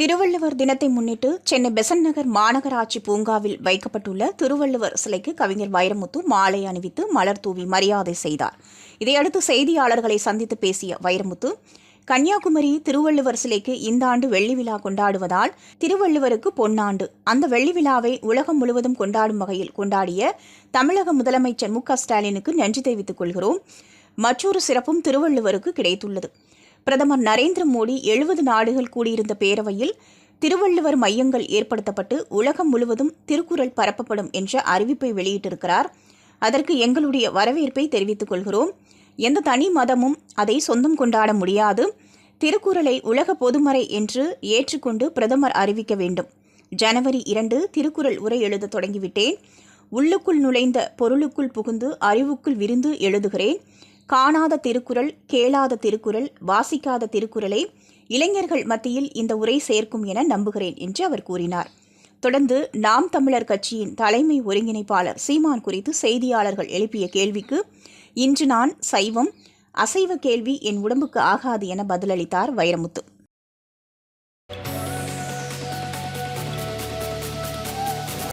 திருவள்ளுவர் தினத்தை முன்னிட்டு சென்னை பெசன்ட் நகர் மாநகராட்சி பூங்காவில் வைக்கப்பட்டுள்ள திருவள்ளுவர் சிலைக்கு கவிஞர் வைரமுத்து மாலை அணிவித்து மலர் தூவி மரியாதை செய்தார். இதையடுத்து செய்தியாளர்களை சந்தித்து பேசிய வைரமுத்து கன்னியாகுமரி திருவள்ளுவர் சிலைக்கு இந்த ஆண்டு வெள்ளி விழா கொண்டாடுவதால் திருவள்ளுவருக்கு பொன்னாண்டு. அந்த வெள்ளி விழாவை உலகம் முழுவதும் கொண்டாடும் வகையில் கொண்டாடிய தமிழக முதலமைச்சர் மு க ஸ்டாலினுக்கு நன்றி தெரிவித்துக் கொள்கிறோம். மற்றொரு சிறப்பும் திருவள்ளுவருக்கு கிடைத்துள்ளது. பிரதமர் நரேந்திர மோடி எழுபது நாடுகள் கூடியிருந்த பேரவையில் திருவள்ளுவர் மையங்கள் ஏற்படுத்தப்பட்டு உலகம் முழுவதும் திருக்குறள் பரப்பப்படும் என்ற அறிவிப்பை வெளியிட்டிருக்கிறார். அதற்கு எங்களுடைய வரவேற்பை தெரிவித்துக் கொள்கிறோம். எந்த தனி மதமும் அதை சொந்தம் கொண்டாட முடியாது. திருக்குறளை உலக பொதுமறை என்று ஏற்றுக்கொண்டு பிரதமர் அறிவிக்க வேண்டும். ஜனவரி இரண்டு திருக்குறள் உரை எழுத தொடங்கிவிட்டேன். உள்ளுக்குள் நுழைந்த பொருளுக்குள் புகுந்து அறிவுக்குள் விரிந்து எழுதுகிறேன். காணாத திருக்குறள் கேளாத திருக்குறள் வாசிக்காத திருக்குறளை இளைஞர்கள் மத்தியில் இந்த உரை சேர்க்கும் என நம்புகிறேன் என்று அவர் கூறினார். தொடர்ந்து நாம் தமிழர் கட்சியின் தலைமை ஒருங்கிணைப்பாளர் சீமான் குறித்து செய்தியாளர்கள் எழுப்பிய கேள்விக்கு இன்று நான் சைவம் அசைவ கேள்வி என் உடம்புக்கு ஆகாது என பதிலளித்தார் வைரமுத்து.